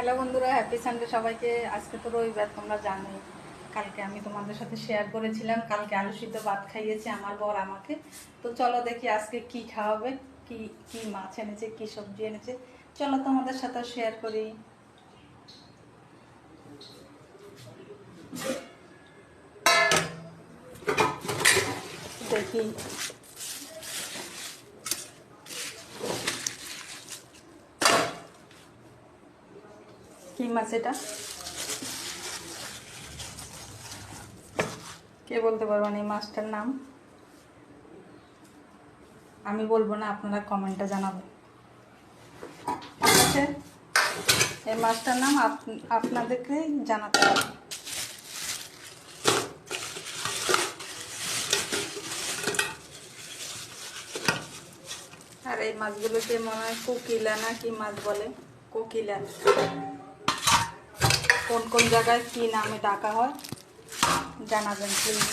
Hello বন্ধুরা happy Sunday সবাইকে। আজকে তো রবিবার, তোমরা জানোই। কালকে আমি তোমাদের সাথে শেয়ার করেছিলাম। কালকে আলু সিদ্ধ ভাত খাইয়েছে আমার বর আমাকে। তো চলো দেখি আজকে কি খাওয়াবে, কি কি মাছ এনেছে, কি সবজি এনেছে। চলো তোমাদের সাথে শেয়ার করি। দেখি। কি মাছ এটা? কে বলতে পারবেন এই মাছটার নাম? আমি বলব না, আপনারা কমেন্টটা জানাবেন। ঠিক আছে? এই মাছটার নাম আপ- আপনাদেরকে জানাতে হবে। আর এই মাছগুলোকে মনে হয় কোকিলা না কি মাছ বলে? কোকিলা। কোন কোন জায়গায় কি নামে ডাকা হয়, জানাবেন প্লিজ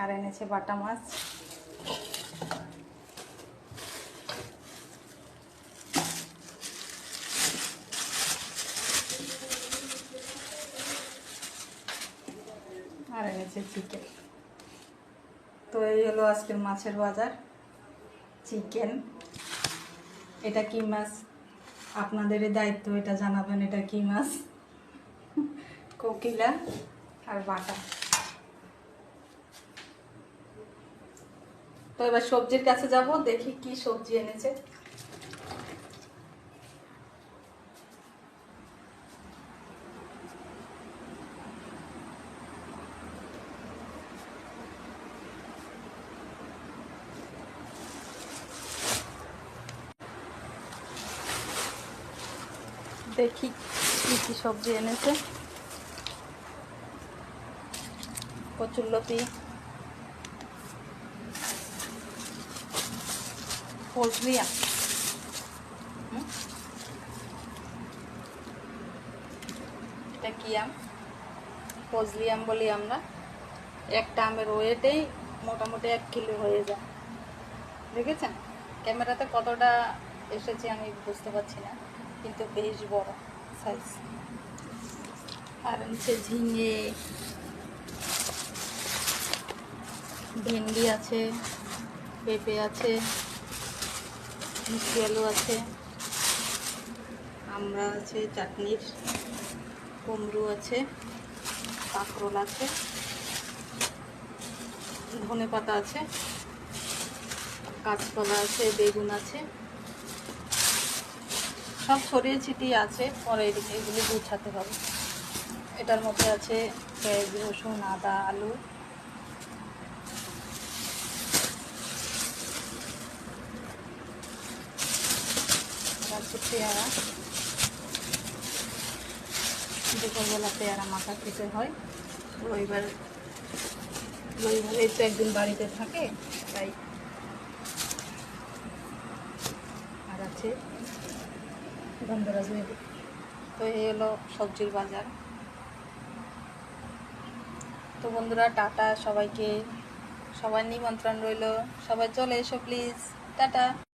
আর এনেছে বাটা মাছ। আর এনেছে চিকেন। তো এই হলো আজকের মাছের বাজার। চিকেন। এটা কি মাছ? আপনাদেরই দায়িত্ব, এটা জানাবেন, এটা কি মাছ? কোকিলা আর বাটা। তো এবার সবজির কাছে যাব, দেখি কি সবজি এনেছে। দেখি কি কি সবজি এনেছে। কচুরলতি ফজলিয়া? এটা কি আম? ফজলি আম বলি আমরা। একটা আমের ওয়েটেই মোটামুটি এক কিলো হয়ে যায়। দেখেছেন? ক্যামেরাতে কতটা এসেছে আমি বুঝতে পারছি না। কিন্তু বেশ বড় সাইজ আর নিচে ঝিঙে, ভেন্ডি আছে, পেঁপে আছে, মিষ্টি আলু আছে, আমরা আছে চাটনির কুমড়ো আছে, কাঁকরোল আছে ধনে পাতা আছে, কাঁচকলা আছে, বেগুন আছে। সব ছড়িয়ে ছিটিয়ে আছে। পরে এগুলি গুছাতে হবে। এটার মধ্যে আছে পেঁয়াজ, রসুন, আদা, আলু। আছে পেয়ারা দুপুরবেলা পেয়ারা মাথা খেতে হয় রবিবার রবিবারে তো একদিন বাড়িতে থাকে, তাই। আর আছে তো এই হলো সবজির বাজার। তো বন্ধুরা, টাটা সবাইকে। সবার নিমন্ত্রণ রইল। সবাই চলে এসো প্লিজ টাটা।